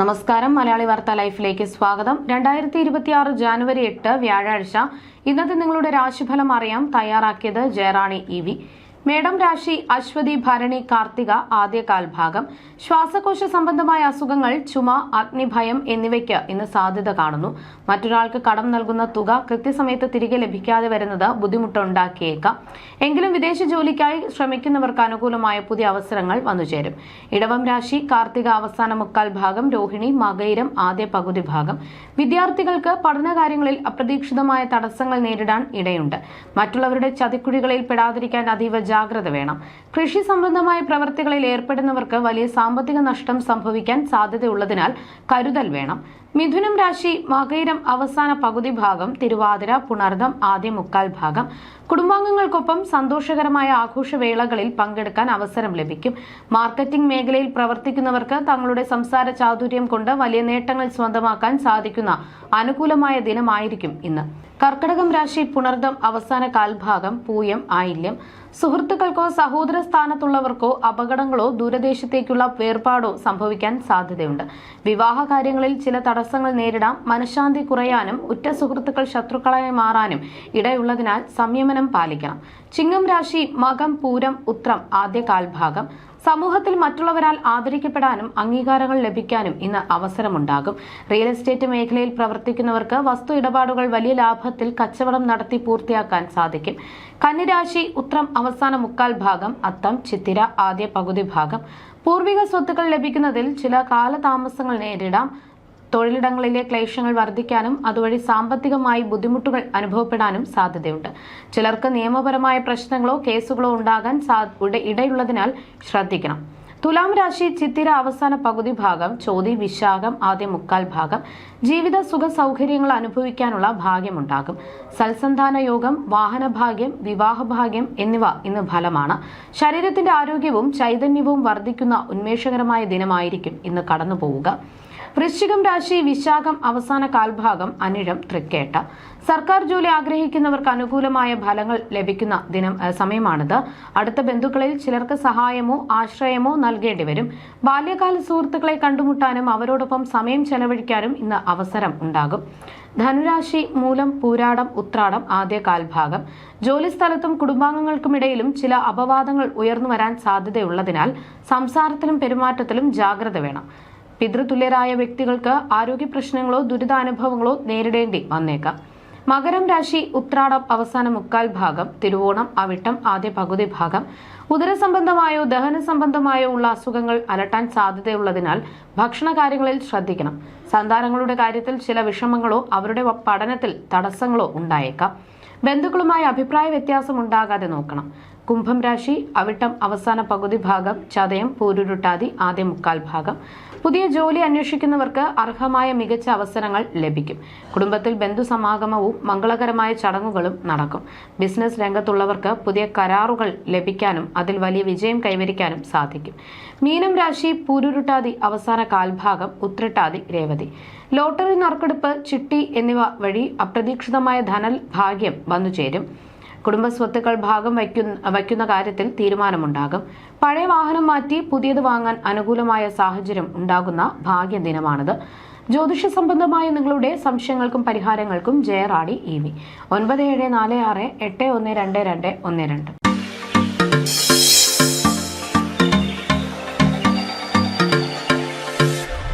നമസ്കാരം. മലയാളി വാർത്ത ലൈഫിലേക്ക് സ്വാഗതം. രണ്ടായിരത്തി ഇരുപത്തി ആറ് ജാനുവരി എട്ട് വ്യാഴാഴ്ച ഇന്നത്തെ നിങ്ങളുടെ രാശിഫലം അറിയാം തയ്യാറാക്കിയത് ജയറാണി ഇ മേടം രാശി അശ്വതി ഭരണി കാർത്തിക ആദ്യകാൽ ഭാഗം ശ്വാസകോശ സംബന്ധമായ അസുഖങ്ങൾ ചുമ അഗ്നിഭയം എന്നിവയ്ക്ക് ഇന്ന് സാധ്യത കാണുന്നു. മറ്റൊരാൾക്ക് കടം നൽകുന്ന തുക കൃത്യസമയത്ത് തിരികെ ലഭിക്കാതെ വരുന്നത് ബുദ്ധിമുട്ടുണ്ടാക്കിയേക്കാം. എങ്കിലും വിദേശ ജോലിക്കായി ശ്രമിക്കുന്നവർക്ക് അനുകൂലമായ പുതിയ അവസരങ്ങൾ വന്നുചേരും. ഇടവം രാശി കാർത്തിക അവസാന മുക്കാൽ ഭാഗം രോഹിണി മകയിരം ആദ്യ പകുതി ഭാഗം. വിദ്യാർത്ഥികൾക്ക് പഠനകാര്യങ്ങളിൽ അപ്രതീക്ഷിതമായ തടസ്സങ്ങൾ നേരിടാൻ ഇടയുണ്ട്. മറ്റുള്ളവരുടെ ചതിക്കുഴികളിൽ പെടാതിരിക്കാൻ അതീവ ജാഗ്രത വേണം. കൃഷി സംബന്ധമായ പ്രവർത്തികളിൽ ഏർപ്പെടുന്നവർക്ക് വലിയ സാമ്പത്തിക നഷ്ടം സംഭവിക്കാൻ സാധ്യതയുള്ളതിനാൽ കരുതൽ വേണം. മിഥുനം രാശി മകയിരം അവസാന പകുതി ഭാഗം തിരുവാതിര പുണർദം ആദ്യ മുക്കാൽ ഭാഗം. കുടുംബാംഗങ്ങൾക്കൊപ്പം സന്തോഷകരമായ ആഘോഷവേളകളിൽ പങ്കെടുക്കാൻ അവസരം ലഭിക്കും. മാർക്കറ്റിംഗ് മേഖലയിൽ പ്രവർത്തിക്കുന്നവർക്ക് തങ്ങളുടെ സംസാര ചാതുര്യം കൊണ്ട് വലിയ നേട്ടങ്ങൾ സ്വന്തമാക്കാൻ സാധിക്കുന്ന അനുകൂലമായ ദിനമായിരിക്കും ഇന്ന്. കർക്കടകം രാശി പുണർദം അവസാന കാൽഭാഗം പൂയം ആയില്യം. സുഹൃത്തുക്കൾക്കോ സഹോദര സ്ഥാനത്തുള്ളവർക്കോ അപകടങ്ങളോ ദൂരദേശത്തേക്കുള്ള വേർപാടോ സംഭവിക്കാൻ സാധ്യതയുണ്ട്. വിവാഹ കാര്യങ്ങളിൽ ചില തടസ്സങ്ങൾ നേരിടാം മനഃശാന്തി കുറയാനും ഉറ്റ സുഹൃത്തുക്കൾ ശത്രുക്കളായി മാറാനും ഇടയുള്ളതിനാൽ സംയമനം പാലിക്കണം. ചിങ്ങം രാശി മകം പൂരം ഉത്രം ആദ്യ കാൽഭാഗം. സമൂഹത്തിൽ മറ്റുള്ളവരാൽ ആദരിക്കപ്പെടാനും അംഗീകാരങ്ങൾ ലഭിക്കാനും ഇന്ന് അവസരമുണ്ടാകും. റിയൽ എസ്റ്റേറ്റ് മേഖലയിൽ പ്രവർത്തിക്കുന്നവർക്ക് വസ്തു ഇടപാടുകൾ വലിയ ലാഭത്തിൽ കച്ചവടം നടത്തി പൂർത്തിയാക്കാൻ സാധിക്കും. കന്നിരാശി ഉത്രം അവസാന മുക്കാൽ ഭാഗം അത്തം ചിത്തിര ആദ്യ പകുതി ഭാഗം. പൂർവിക സ്വത്തുക്കൾ ലഭിക്കുന്നതിൽ ചില കാലതാമസങ്ങൾ നേരിടാം. തൊഴിലിടങ്ങളിലെ ക്ലേശങ്ങൾ വർദ്ധിക്കാനും അതുവഴി സാമ്പത്തികമായി ബുദ്ധിമുട്ടുകൾ അനുഭവപ്പെടാനും സാധ്യതയുണ്ട്. ചിലർക്ക് നിയമപരമായ പ്രശ്നങ്ങളോ കേസുകളോ ഉണ്ടാകാൻ ഇടയുള്ളതിനാൽ ശ്രദ്ധിക്കണം. തുലാം രാശി ചിത്തിര അവസാന പകുതി ഭാഗം ചോതി വിശാഖം ആദ്യ മുക്കാൽ ഭാഗം. ജീവിത സുഖ സൗകര്യങ്ങൾ അനുഭവിക്കാനുള്ള ഭാഗ്യമുണ്ടാകും. സൽസന്താന യോഗം വാഹനഭാഗ്യം വിവാഹഭാഗ്യം എന്നിവ ഇന്ന് ഫലമാണ്. ശരീരത്തിന്റെ ആരോഗ്യവും ചൈതന്യവും വർദ്ധിക്കുന്ന ഉന്മേഷകരമായ ദിനമായിരിക്കും ഇന്ന് കടന്നു പോവുക വൃശ്ചികം രാശി വിശാഖം അവസാന കാൽഭാഗം അനിഴം തൃക്കേട്ട. സർക്കാർ ജോലി ആഗ്രഹിക്കുന്നവർക്ക് അനുകൂലമായ ഫലങ്ങൾ ലഭിക്കുന്ന ദിനം സമയമാണിത്. അടുത്ത ബന്ധുക്കളിൽ ചിലർക്ക് സഹായമോ ആശ്രയമോ നൽകേണ്ടി വരും. ബാല്യകാല സുഹൃത്തുക്കളെ കണ്ടുമുട്ടാനും അവരോടൊപ്പം സമയം ചെലവഴിക്കാനും ഇന്ന് അവസരം ഉണ്ടാകും. ധനുരാശി മൂലം പൂരാടം ഉത്രാടം ആദ്യ കാൽഭാഗം. ജോലിസ്ഥലത്തും കുടുംബാംഗങ്ങൾക്കുമിടയിലും ചില അപവാദങ്ങൾ ഉയർന്നു വരാൻ സാധ്യതയുള്ളതിനാൽ സംസാരത്തിലും പെരുമാറ്റത്തിലും ജാഗ്രത വേണം. പിതൃതുല്യരായ വ്യക്തികൾക്ക് ആരോഗ്യ പ്രശ്നങ്ങളോ ദുരിതാനുഭവങ്ങളോ നേരിടേണ്ടി വന്നേക്കാം. മകരം രാശി ഉത്രാടം അവസാന മുക്കാൽ ഭാഗം തിരുവോണം അവിട്ടം ആദ്യ പകുതി ഭാഗം. ഉദരസംബന്ധമായോ ദഹന സംബന്ധമായോ ഉള്ള അസുഖങ്ങൾ അലട്ടാൻ സാധ്യതയുള്ളതിനാൽ ഭക്ഷണ കാര്യങ്ങളിൽ ശ്രദ്ധിക്കണം. സന്താനങ്ങളുടെ കാര്യത്തിൽ ചില വിഷമങ്ങളോ അവരുടെ പഠനത്തിൽ തടസ്സങ്ങളോ ഉണ്ടായേക്കാം. ബന്ധുക്കളുമായി അഭിപ്രായ വ്യത്യാസം ഉണ്ടാകാതെ നോക്കണം. കുംഭം രാശി അവിട്ടം അവസാന പകുതി ഭാഗം ചതയം പൂരുരുട്ടാതി ആദ്യ മുക്കാൽ ഭാഗം. പുതിയ ജോലി അന്വേഷിക്കുന്നവർക്ക് അർഹമായ മികച്ച അവസരങ്ങൾ ലഭിക്കും. കുടുംബത്തിൽ ബന്ധുസമാഗമവും മംഗളകരമായ ചടങ്ങുകളും നടക്കും. ബിസിനസ് രംഗത്തുള്ളവർക്ക് പുതിയ കരാറുകൾ ലഭിക്കാനും അതിൽ വലിയ വിജയം കൈവരിക്കാനും സാധിക്കും. മീനം രാശി പൂരുരുട്ടാതി അവസാന കാൽഭാഗം ഉത്രട്ടാതി രേവതി. ലോട്ടറി നറുക്കെടുപ്പ് ചിട്ടി എന്നിവ വഴി അപ്രതീക്ഷിതമായ ധനൽ ഭാഗ്യം വന്നുചേരും. കുടുംബ സ്വത്തുക്കൾ ഭാഗം വയ്ക്കുന്ന വയ്ക്കുന്ന കാര്യത്തിൽ തീരുമാനമുണ്ടാകും. പഴയ വാഹനം മാറ്റി പുതിയത് വാങ്ങാൻ അനുകൂലമായ സാഹചര്യം ഉണ്ടാകുന്ന ഭാഗ്യ ദിനമാണിത് ജ്യോതിഷ സംബന്ധമായ നിങ്ങളുടെ സംശയങ്ങൾക്കും പരിഹാരങ്ങൾക്കും ജയറാണി ഇ വി ഒൻപത് ഏഴ് നാല് ആറ് എട്ട് ഒന്ന് രണ്ട് രണ്ട് ഒന്ന് രണ്ട്.